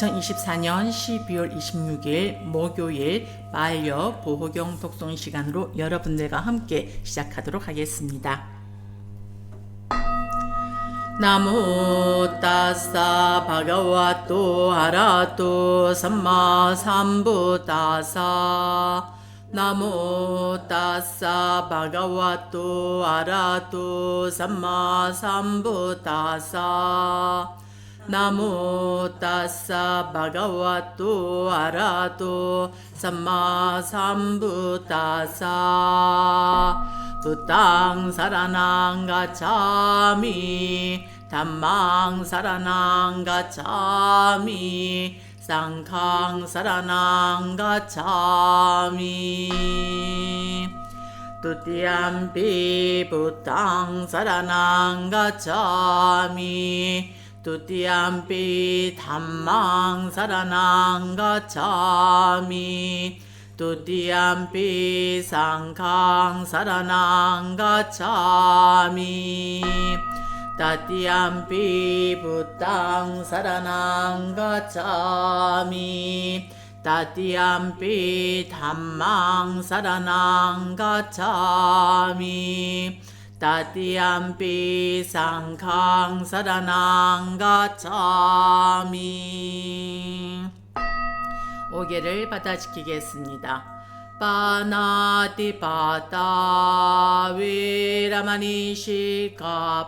여러분 반갑습니다. 2024년 12월 26일 목요일 반려 보호경 독송 시간으로 여러분들과 함께 시작하도록 하겠습니다. 나무 따사 바가와또 아라또 삼마 삼부따사 나무 따사 바가와또 아라또 삼마 삼부따사 나무 따사 바가와또 아라또 삼마 삼부 따사 부땅 사라낭 가 차미 담망 사라낭 가 차미 쌍캉 사라낭 가 차미 두띠암비 부땅 사라낭 가 차미 두띠암비 담망 사라낭가 차미 두띠암비 상캉 사라낭가 차미 따띠암비 부땅 사라낭가 차미 따띠암비 담망 사라낭가 차미 따띠암비 상캉 사라낭 가 차미 오계를 받아 지키겠습니다. 바나티바타 위라마니시카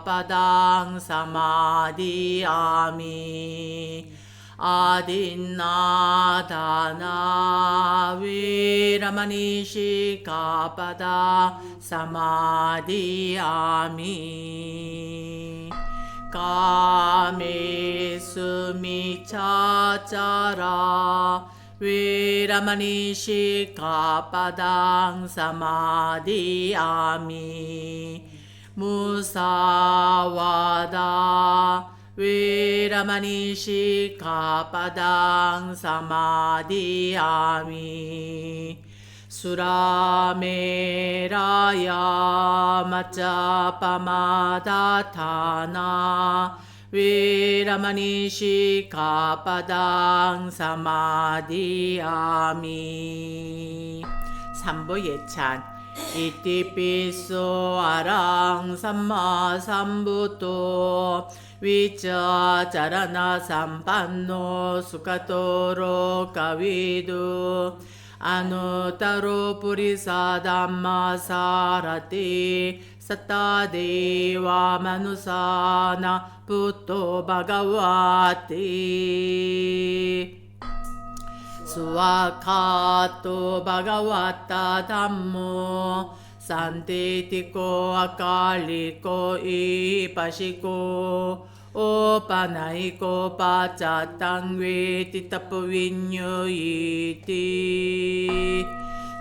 바당 사마디아미 아딘나다나 위라마니시카 바다 사마디아미 까미스미 차짜라 위라마니시카 바당 사마디아미 무사와다 위라마니시카 바당 사마디아미 수라메라야 마짜파마다타나 위라마니시카 바당 사마디아미 삼보 예 찬 이띠피소 아랑 삼마 삼부토 위짜 자라나 삼반노 수카토로 가위두 아누타로 뿌리사 담마 사라티 사타데와 마누사나 부토 바가와티 수와카토 바가와타 담모 산티티코 아칼리코 이파시코 오파나이코 파짜땅위 티타프 윈유이티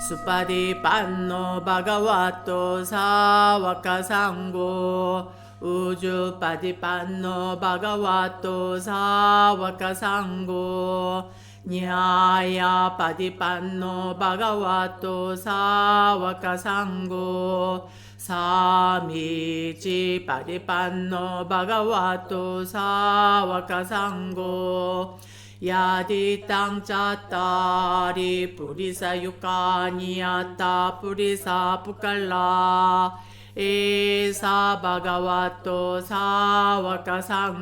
수파디 판노 바가와토 사와카상고 우주 파디판노 바가와토 사와카상고 냐야 파디판노 바가와토 사와카상고 사미지 파디판노 바가와토 사와카상고 야디 땅짜 따리 뿌리사 유카니야타 뿌리사 부칼라 에사 바가와토 사와카상고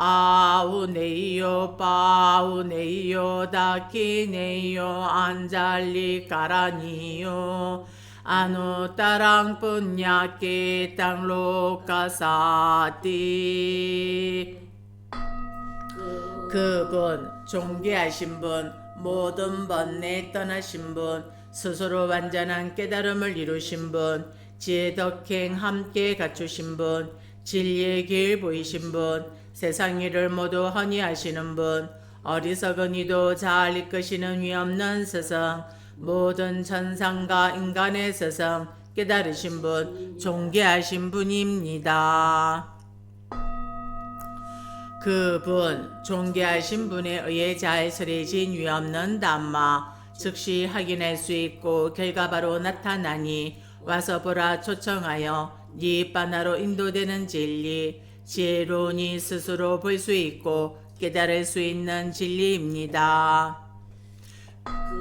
아우네이요 파우네이요 다키네이요 안잘리 까라니요. 아누타랑 분야케 땅로카사티 그분 존귀하신 분 모든 번뇌 떠나신 분 스스로 완전한 깨달음을 이루신 분 지혜 덕행 함께 갖추신 분 진리의 길 보이신 분 세상 일을 모두 허니 하시는 분 어리석은 이도 잘 이끄시는 위없는 스승 모든 천상과 인간의 스승 깨달으신 분 존귀하신 분입니다. 그분 존귀하신 분에 의해 잘 설해진 위없는 담마 즉시 확인할 수 있고 결과 바로 나타나니 와서 보라 초청하여 네 바나로 인도되는 진리 지혜로운이 스스로 볼 수 있고 깨달을 수 있는 진리입니다.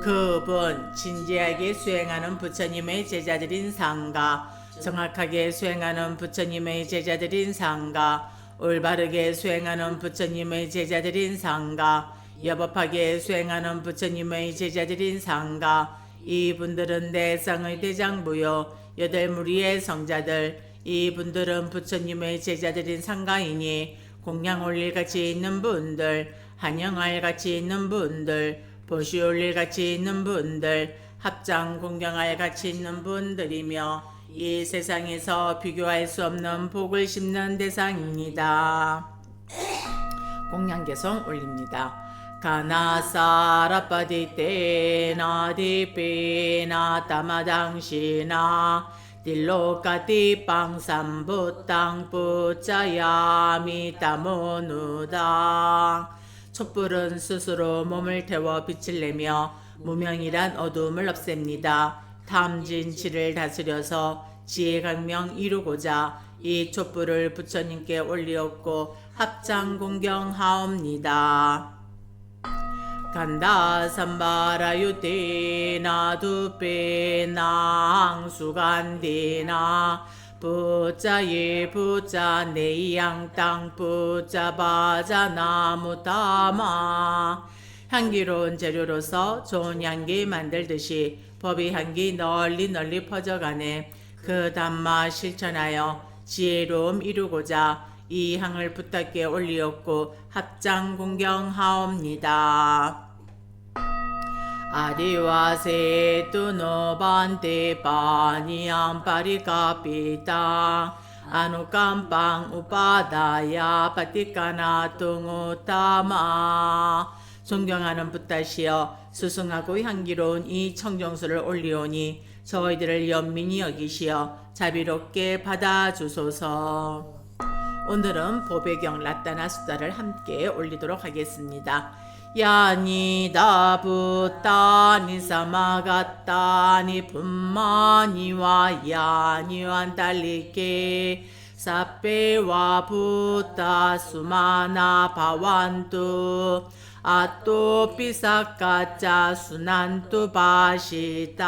그분 진지하게 수행하는 부처님의 제자들인 상가 정확하게 수행하는 부처님의 제자들인 상가 올바르게 수행하는 부처님의 제자들인 상가 여법하게 수행하는 부처님의 제자들인 상가 이분들은 대상의 대장부요 여덟 무리의 성자들 이분들은 부처님의 제자들인 상가이니 공양 올릴 같이 있는 분들 한영할 같이 있는 분들 보시 올릴 같이 있는 분들 합장 공경할 같이 있는 분들이며 이 세상에서 비교할 수 없는 복을 심는 대상입니다. 공양개성 올립니다. 가나사라빠디테 나디피나 따마당시나 딜로까티 빵삼부땅 뿌짜야미 따모누당 촛불은 스스로 몸을 태워 빛을 내며 무명이란 어두움을 없앱니다. 탐진치를 다스려서 지혜강명 이루고자 이 촛불을 부처님께 올리었고 합장 공경하옵니다. 간다. 삼바라유티나 두페나 앙수간디나. 부자예 부자 네양 땅 부자 바자 나무 다마. 향기로운 재료로서 좋은 향기 만들듯이 법의 향기 널리 널리 퍼져가네. 그 담마 실천하여 지혜로움 이루고자 이 향을 부탁께 올리었고 합장 공경하옵니다. 아디와세 tunobanti paniyam parikapita anukampang upadaya patikana tungutama 존경하는 붓다시여 수승하고 향기로운 이 청정수를 올리오니 저희들을 연민히 여기시어 자비롭게 받아주소서. 오늘은 보배경 라따나 수다를 함께 올리도록 하겠습니다. 야니다 부 따니 사마가따니 분마니와 야니완 달리게. 사페와 부따 수마나 바완투 아또 피사카짜 수난투 바시당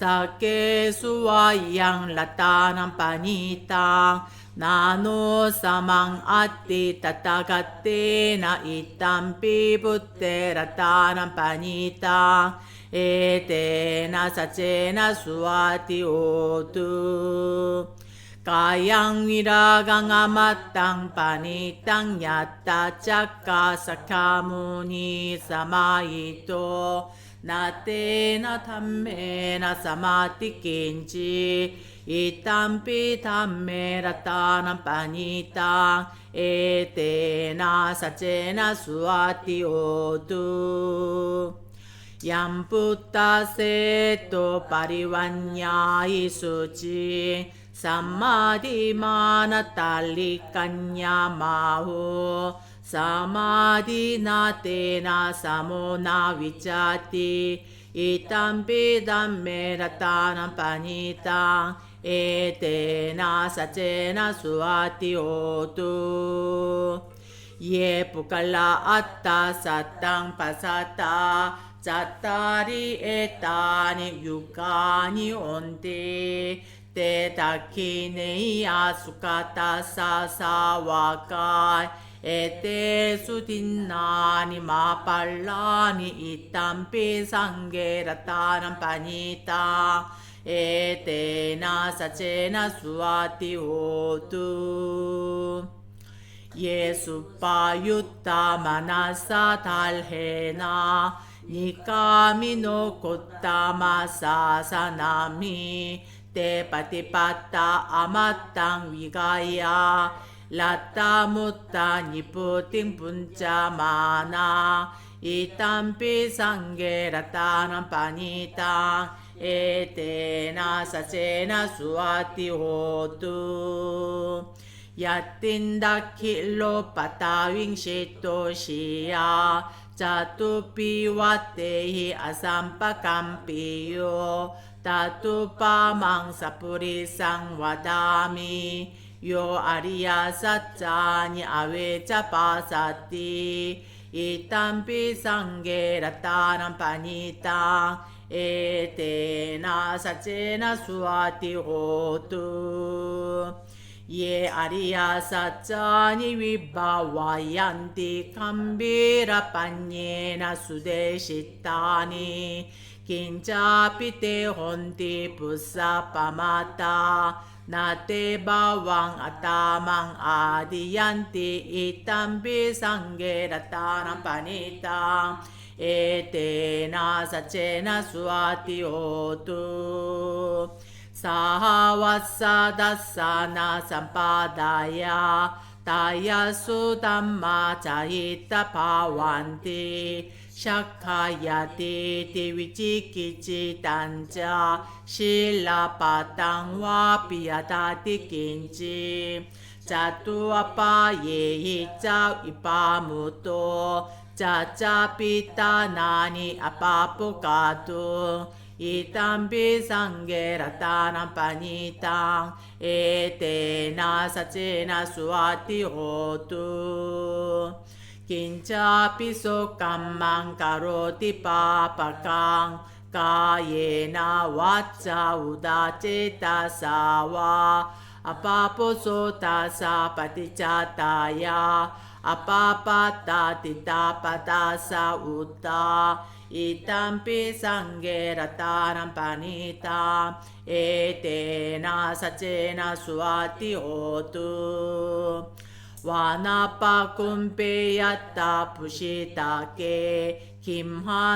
짜하란티예 빨리 타스마히네 락카타 아마 아빠마타 양kiến chi vi tăng y đăng hoa hu न तेन धम्मेन समाति किञ्चि इत्थं पिथम्मे रतानं पनीतां एतेन सचेन सुवाति ओतु यं पुत्तसेतो परिवन्यायि शुचि सम्मादिमानतालिकन्या माहो サマディナテナサモナウィチャティ。イタンピダンメラタナンパニタ。ンエテナサチェナスワティオト。イエプカラアッタサタンパサタ。ザタリエタニユカニオンテ。ィテタキネイアスカタササワカイ。Te takine asukata sasawakai Ete sudinnani mapallani itampi sangeratanam panita Ete nasacena suati otu Yesupa yutta manasa talhena Nikami 라따 무따 니뿌띵 분자 마나 이땀비 상게 라따난 빠니땅 에테나 사체나 수아티 호뚜 야틴다 킬로 빠따윙 시토시야. 자투피 와 테히 아삼파 깜피요 따투파 망사뿌리 상 와다미 요 아리야 사짜니 아웨자 바사티 이땀비 상게 라따난 빠니땅 에테나 사체나 수아티 호뚜 예 아리야 사짜니 위바와얀티 캄비라 빠니나 수데시타니 긴자피테 혼티 부사파마타 나테 바왕 아타망 아디얀티 이땀비 상게라타 샤카야티 티위치키치 단자 실라파땅와 비야다티 긴지 자투아파 예히자 이파무토 짜짜피타 나니 아파포카투 이땀비 상게라타난 빠니땅 에테나 사체나 수아티 호뚜 긴자피소 깜망 가로티 빠빠깡 가예나 와짜 우다 제타사 와 아파포소 타사 파티차타야 아파파타 티타파타사 우타 이땀비 상게라타란 파니타 에테나 사체나 수아티 호뚜 와나파 쿰페야타 부시타케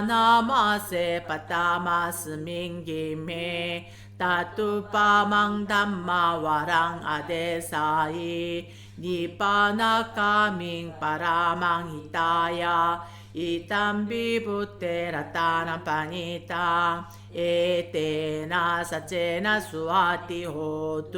김하나 마세 파타마스민 김해 따뚜파망 담마 와랑 아데사이 니파나 카밍 파라망 히타야 이땀비 부테라타나 파니타 에테나 사체나 수아티 호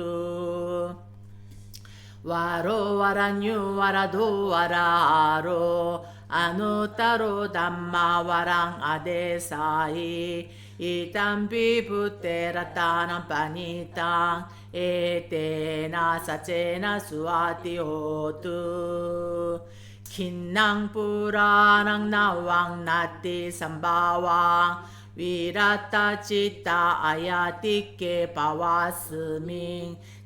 뚜 와로 와라뉴 와라도 와라로 아누타로 담마 와랑 아데사이 이땀비 부테라타난 빠니땅 에테나 사체나 수아티 호뚜 긴낭 뿌라랑 나왕 나티 삼바왕 위라타 치타 아야티케 바와스밍 때킨야 피자 아위루히 찬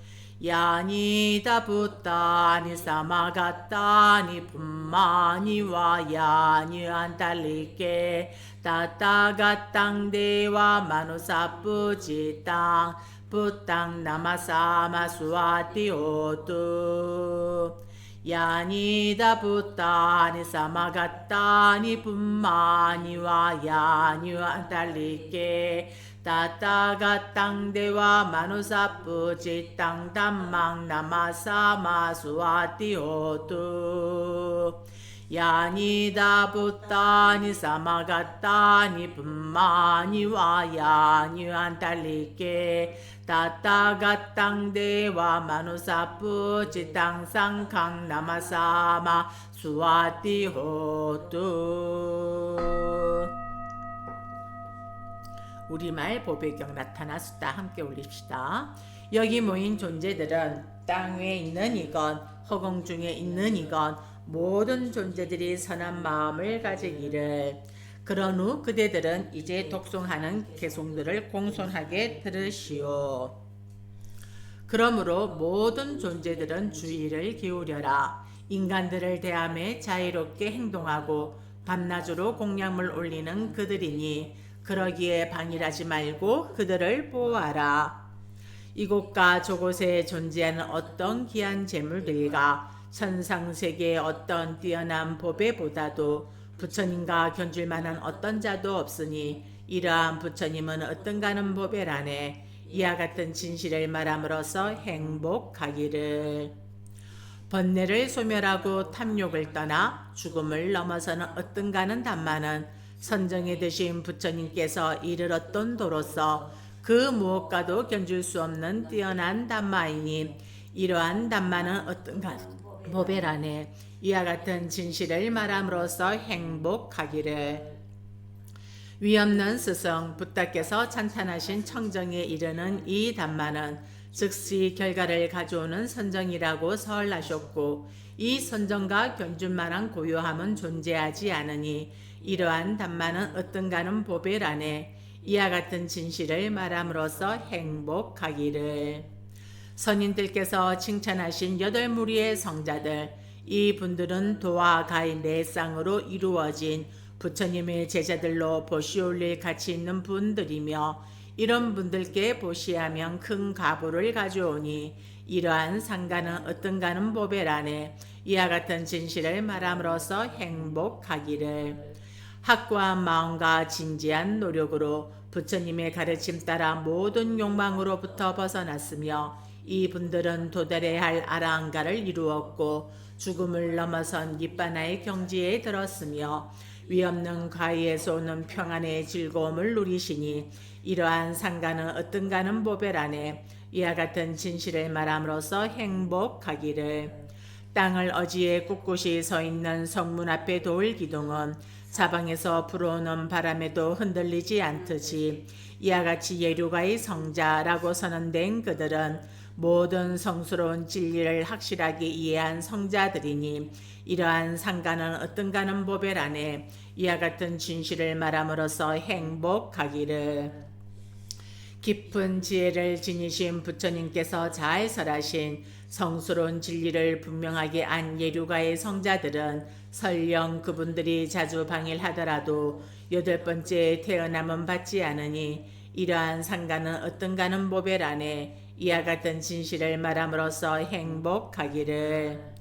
라타난 파니타 에테나 사체나 수아티 호뚜 야니다 부타니 사마가타니 분마니 와야니 안달리게 따따가땅 대와 마누사뿌지땅 부땅 나마사마 수아티 호뚜 야니다 부타니 사마가타 니 분마니 와야니 안달리게 따따가 땅대와 마누사뿌지 땅담망 나마사마 수아티 호뚜 야니다 부타니 사마가타니 분마니 와야니 안달리게 따따가 땅대와 마누사뿌지 땅상캉 나마사마 수아티 호뚜 우리말 보배경 나타났다 함께 올립시다. 여기 모인 존재들은 땅 위에 있는 이건 허공 중에 있는 이건 모든 존재들이 선한 마음을 가지기를 그런 후 그대들은 이제 독송하는 개송들을 공손하게 들으시오. 그러므로 모든 존재들은 주의를 기울여라. 인간들을 대함에 자유롭게 행동하고 밤낮으로 공양물 올리는 그들이니 그러기에 방일하지 말고 그들을 보호하라. 이곳과 저곳에 존재하는 어떤 귀한 재물들과 천상 세계의 어떤 뛰어난 보배보다도 부처님과 견줄 만한 어떤 자도 없으니 이러한 부처님은 어떤가는 보배 안에 이와 같은 진실을 말함으로써 행복하기를 번뇌를 소멸하고 탐욕을 떠나 죽음을 넘어서는 어떤가는 단만은 선정에 드신 부처님께서 이르렀던 도로서 그 무엇과도 견줄 수 없는 뛰어난 단마이니 이러한 단마는 어떤가 보배란에 이와 같은 진실을 말함으로써 행복하기를. 위없는 스승 부다께서 찬탄하신 청정에 이르는 이 단마는 즉시 결과를 가져오는 선정이라고 설하셨고 이 선정과 견줄만한 고요함은 존재하지 않으니 이러한 단마는 어떤가는 보배란에 이와 같은 진실을 말함으로써 행복하기를. 선인들께서 칭찬하신 여덟 무리의 성자들 이 분들은 도와 가의 네 쌍으로 이루어진 부처님의 제자들로 보시 올릴 가치 있는 분들이며 이런 분들께 보시하면 큰 가부를 가져오니 이러한 상가는 어떤가는 보배란에 이와 같은 진실을 말함으로써 행복하기를 확고한 마음과 진지한 노력으로 부처님의 가르침 따라 모든 욕망으로부터 벗어났으며 이분들은 도달해야 할 아라한가를 이루었고 죽음을 넘어선 니바나의 경지에 들었으며 위없는 과의에서 오는 평안의 즐거움을 누리시니 이러한 상가는 어떤가는 보배란에 이와 같은 진실을 말함으로써 행복하기를 땅을 어지에 꿋꿋이 서 있는 성문 앞의 돌 기둥은 사방에서 불어오는 바람에도 흔들리지 않듯이 이와 같이 예류가의 성자라고 선언된 그들은 모든 성스러운 진리를 확실하게 이해한 성자들이니 이러한 상가는 어떤가는 보벨 안에 이와 같은 진실을 말함으로써 행복하기를. 깊은 지혜를 지니신 부처님께서 잘 설하신 성스러운 진리를 분명하게 안 예류가의 성자들은 설령 그분들이 자주 방일하더라도 여덟 번째 태어남은 받지 않으니 이러한 상가는 어떤가는 보벨 안에 이와 같은 진실을 말함으로써 행복하기를.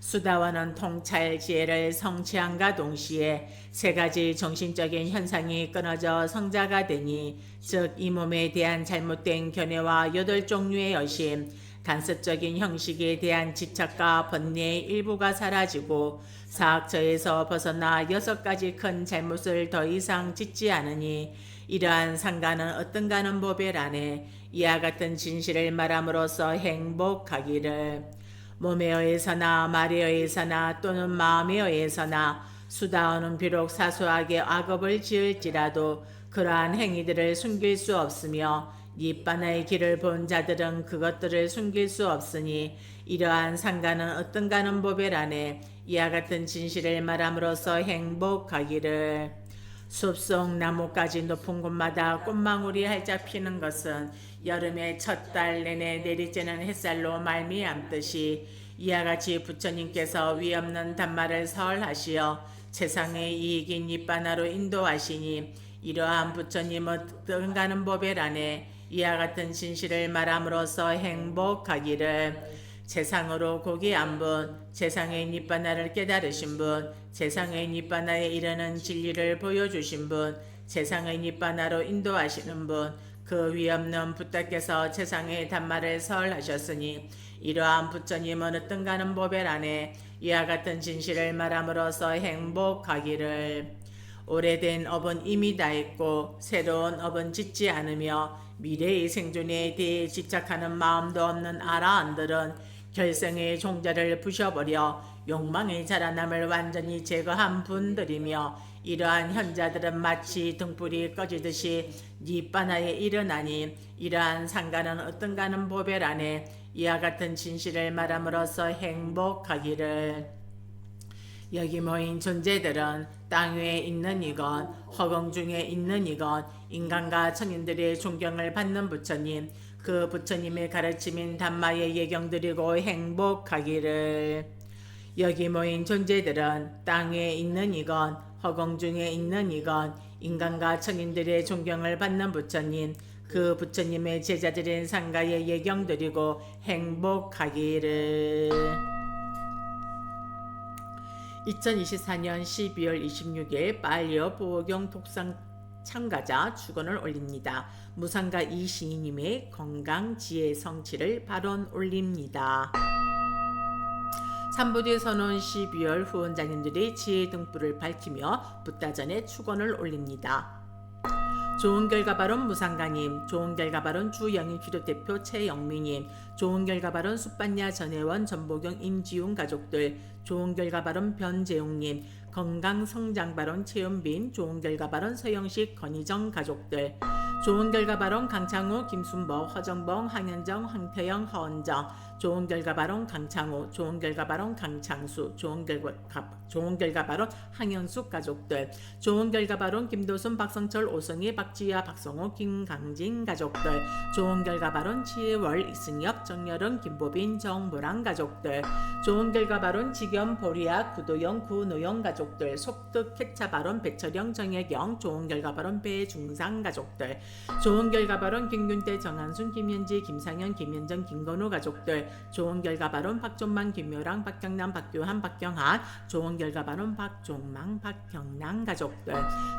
수다원은 통찰 지혜를 성취함과 동시에 세 가지 정신적인 현상이 끊어져 성자가 되니 즉 이 몸에 대한 잘못된 견해와 여덟 종류의 여심 간섭적인 형식에 대한 집착과 번뇌의 일부가 사라지고 사학처에서 벗어나 여섯 가지 큰 잘못을 더 이상 짓지 않으니 이러한 상가는 어떤가는 법을 안에 이와 같은 진실을 말함으로써 행복하기를. 몸에 의해서나 말에 의해서나 또는 마음에 의해서나 수다원은 비록 사소하게 악업을 지을지라도 그러한 행위들을 숨길 수 없으며 니바나의 길을 본 자들은 그것들을 숨길 수 없으니 이러한 상가는 어떤가는 법을 안에 이와 같은 진실을 말함으로써 행복하기를. 숲속 나무까지 높은 곳마다 꽃망울이 활짝 피는 것은 여름의 첫 달 내내 내리쬐는 햇살로 말미암듯이 이와 같이 부처님께서 위없는 단말을 설하시어 세상의 이익인 니바나로 인도하시니 이러한 부처님은 등가는 법을 안에 이와 같은 진실을 말함으로써 행복하기를. 세상으로 고기 안 분 세상의 니바나를 깨달으신 분 세상의 니바나에 이르는 진리를 보여주신 분 세상의 니바나로 인도하시는 분 그 위없는 부탁께서 세상의 단말을 설하셨으니 이러한 부처님은 어떤가는 보벨 안에 이와 같은 진실을 말함으로써 행복하기를. 오래된 업은 이미 다 했고 새로운 업은 짓지 않으며 미래의 생존에 대해 집착하는 마음도 없는 아라한들은 결생의 종자를 부셔버려 욕망의 자라남을 완전히 제거한 분들이며 이러한 현자들은 마치 등불이 꺼지듯이 니바나에 일어나니 이러한 상가는 어떤가는 보벨 안에 이와 같은 진실을 말함으로써 행복하기를. 여기 모인 존재들은 땅 위에 있는 이건 허공 중에 있는 이건 인간과 천인들의 존경을 받는 부처님 그 부처님의 가르침인 담마의 예경드리고 행복하기를. 여기 모인 존재들은 땅 위에 있는 이건 허공 중에 있는 이건 인간과 천인들의 존경을 받는 부처님 그 부처님의 제자들인 상가에 예경 드리고 행복하기를 2024년 12월 26일 빨리어 보경 독상 참가자 축원을 올립니다. 무상가 이시인님의 건강 지혜 성취를 발언 올립니다. 삼부디 선언 12월 후원자님들이 지혜 등불을 밝히며 붓다전에 축원을 올립니다. 좋은 결과 발언 무상가님, 좋은 결과 발언 주영인 주도대표 최영미님, 좋은 결과 발언 숲반야 전혜원 전보경 임지웅 가족들, 좋은 결과 발언 변재용님, 건강 성장 발언 최은빈, 좋은 결과 발언 서영식 건희정 가족들, 좋은 결과 발언 강창호, 김순보, 허정봉, 황현정, 황태영, 허언정, 좋은 결과 발언 강창호, 좋은 결과 발언 강창수, 좋은 결과 좋은 결과 발언 황현숙 가족들, 좋은 결과 발언 김도순, 박성철, 오성희, 박지아, 박성호, 김강진 가족들, 좋은 결과 발언 지혜월, 이승엽, 정여름, 김보빈, 정보랑 가족들, 좋은 결과 발언 지겸, 보리아, 구도영, 구노영 가족들, 속득, 케차 발언 백철영, 정혜경, 좋은 결과 발언 배중상 가족들, 좋은 결과 발언 김균태, 정한순, 김현지, 김상현, 김현정, 김건우 가족들, 좋은 결과 발언 박종만, 김묘랑, 박경남, 박교한, 박경한, 좋은 결과 발언 박종망, 박경남 가족들,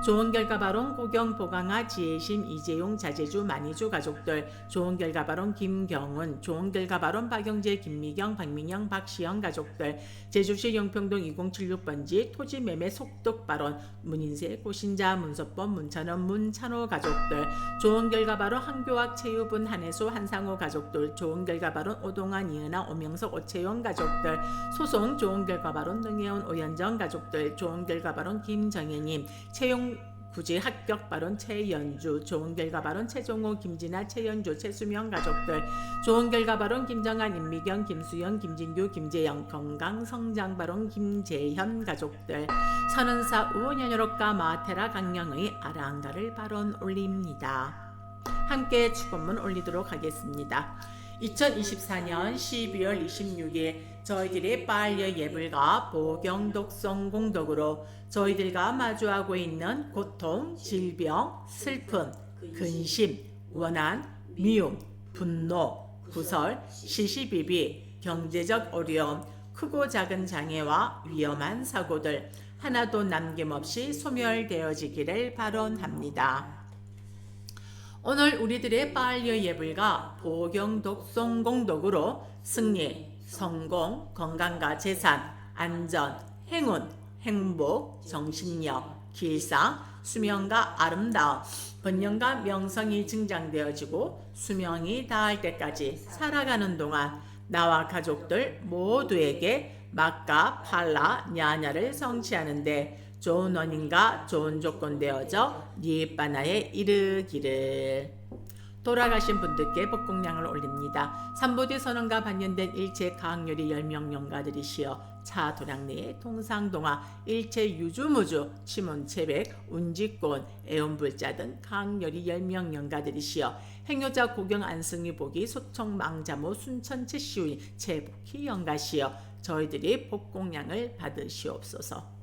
좋은 결과 발언 고경, 보강아, 지혜심, 이재용, 자재주, 만희주 가족들, 좋은 결과 발언 김경은, 좋은 결과 발언 박영재, 김미경, 박민영, 박시영 가족들, 제주시 영평동 2076번지 토지 매매 속독 발언, 문인세, 고신자, 문서법, 문찬원, 문찬호 가족들, 좋은 결과 발언 한교학, 최유분, 한혜수, 한상호 가족들, 좋은 결과 발언 오동환, 이은아, 오명석, 오채용 가족들, 소송 좋은 결과 발언 능혜원, 오현정 가족들, 좋은 결과 발언 김정혜님, 채용 구제 합격 발언 최연주, 좋은 결과 발언 최종호, 김진아, 최연주, 최수명 가족들, 좋은 결과 발언 김정한, 임미경, 김수영, 김진규, 김재영, 건강 성장 발언 김재현 가족들, 선은사 우연여록가 마테라 강령의 아랑가를 발언 올립니다. 함께 축원문 올리도록 하겠습니다. 2024년 12월 26일 저희들의 빨려 예불과 보경 독성 공덕으로 저희들과 마주하고 있는 고통, 질병, 슬픔, 근심, 원한, 미움, 분노, 구설, 시시비비, 경제적 어려움, 크고 작은 장애와 위험한 사고들 하나도 남김없이 소멸되어지기를 발언합니다. 오늘 우리들의 빨려 예불과 보경 독송 공덕으로 승리, 성공, 건강과 재산, 안전, 행운, 행복, 정신력, 길상, 수명과 아름다움, 번영과 명성이 증장되어지고 수명이 닿을 때까지 살아가는 동안 나와 가족들 모두에게 막가, 팔라, 냐냐를 성취하는데 좋은 원인과 좋은 조건 되어져 니바나에 이르기를 돌아가신 분들께 복공량을 올립니다. 삼보디 선언과 반년된 일체 가학률이 열명령가들이시여 차 도량내의 통상동화 일체 유주무주 치문체백 운지권 애운불자 등 가학률이 열명령가들이시여 행여자 고경 안승희 보기 소청 망자모 순천 채 시우인 제복희 영가시여 저희들이 복공량을 받으시옵소서.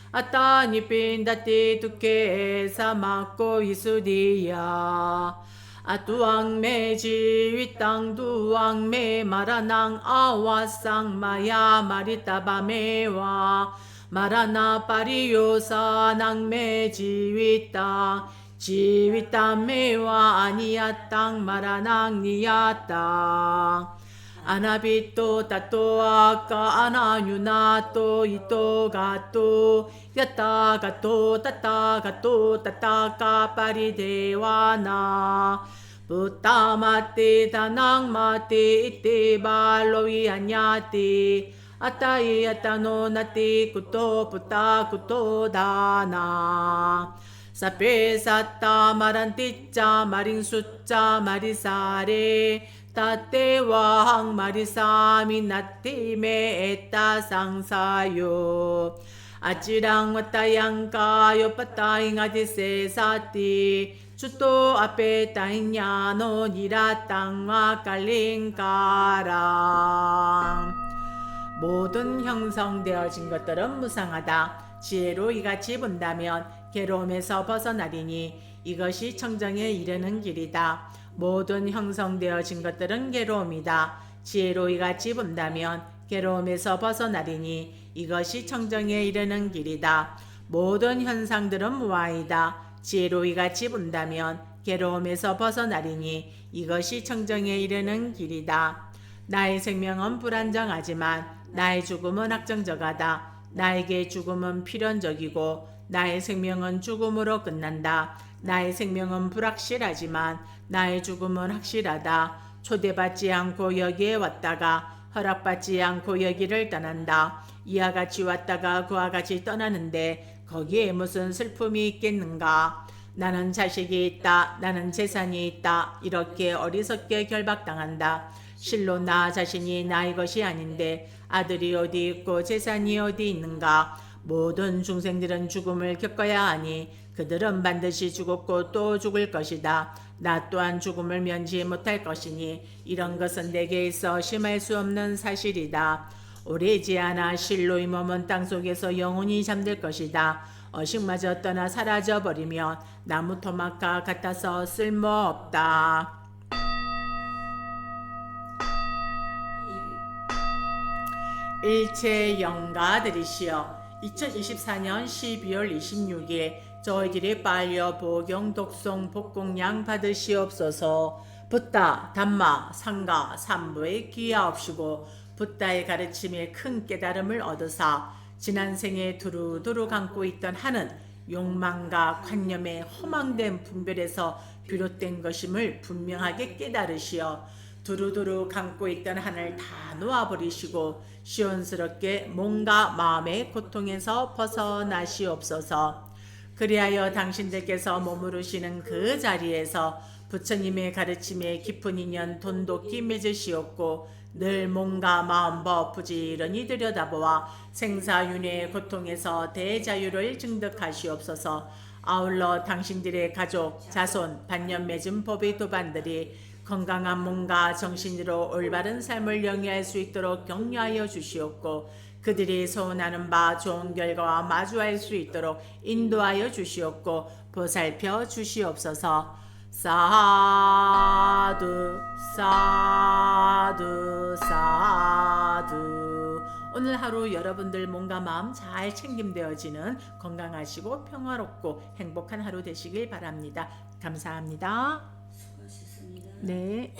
tato aka anayunato ito gato yata gato tata gato tata ka paridewana Putamati tanang mati iti baloy anyati Atai atano nati kuto puta kuto dana Sape satta maranticca maring succa marisare 따때와 항마리 사 미 나티메 에따 상사요 아찌랑 왔다 양가요 빠따잉 아디세 사띠 주또 앞에 따잉야 노 니라 땅와 깔링가랑 모든 형성되어진 것들은 무상하다. 지혜로 이같이 본다면 괴로움에서 벗어나리니 이것이 청정에 이르는 길이다. 모든 형성되어진 것 들은 괴로움이다. 지혜로 이같이 본다면 괴로움에서 벗어나리니 이것이 청정에 이르는 길이다. 모든 현상들은 무아이다. 지혜로 이같이 본다면 괴로움에서 벗어나리니 이것이 청정에 이르는 길이다. 나의 생명은 불안정하지만 나의 죽음은 확정적하다. 나에게 죽음은 필연적이고 나의 생명은 죽음으로 끝난다. 나의 생명은 불확실하지만 나의 죽음은 확실하다. 초대받지 않고 여기에 왔다가 허락받지 않고 여기를 떠난다. 이와 같이 왔다가 그와 같이 떠나는데 거기에 무슨 슬픔이 있겠는가? 나는 자식이 있다. 나는 재산이 있다. 이렇게 어리석게 결박당한다. 실로 나 자신이 나의 것이 아닌데 아들이 어디 있고 재산이 어디 있는가? 모든 중생들은 죽음을 겪어야 하니 그들은 반드시 죽었고 또 죽을 것이다. 나 또한 죽음을 면치 못할 것이니 이런 것은 내게 있어 심할 수 없는 사실이다. 오래지 않아 실로의 몸은 땅속에서 영원히 잠들 것이다. 어식마저 떠나 사라져 버리면 나무 토막과 같아서 쓸모없다. 일체 영가 들이시여 2024년 12월 26일 저희들이 빨려 보경 독송 복공양 받으시옵소서 붓다 담마 상가 삼부에 귀하옵시고 붓다의 가르침에 큰 깨달음을 얻으사 지난 생에 두루두루 감고 있던 한은 욕망과 관념의 허망된 분별에서 비롯된 것임을 분명하게 깨달으시어 두루두루 감고 있던 한을 다 놓아버리시고 시원스럽게 몸과 마음의 고통에서 벗어나시옵소서. 그리하여 당신들께서 머무르시는 그 자리에서 부처님의 가르침에 깊은 인연 돈독히 맺으시옵고 늘 몸과 마음과 부지런히 들여다보아 생사윤회의 고통에서 대자유를 증득하시옵소서. 아울러 당신들의 가족, 자손, 반년 맺은 법의 도반들이 건강한 몸과 정신으로 올바른 삶을 영위할 수 있도록 격려하여 주시옵고 그들이 소원하는 바 좋은 결과와 마주할 수 있도록 인도하여 주시옵고 보살펴 주시옵소서 사두 사두 사두 오늘 하루 여러분들 몸과 마음 잘 챙김되어지는 건강하시고 평화롭고 행복한 하루 되시길 바랍니다. 감사합니다. 수고하셨습니다. 네.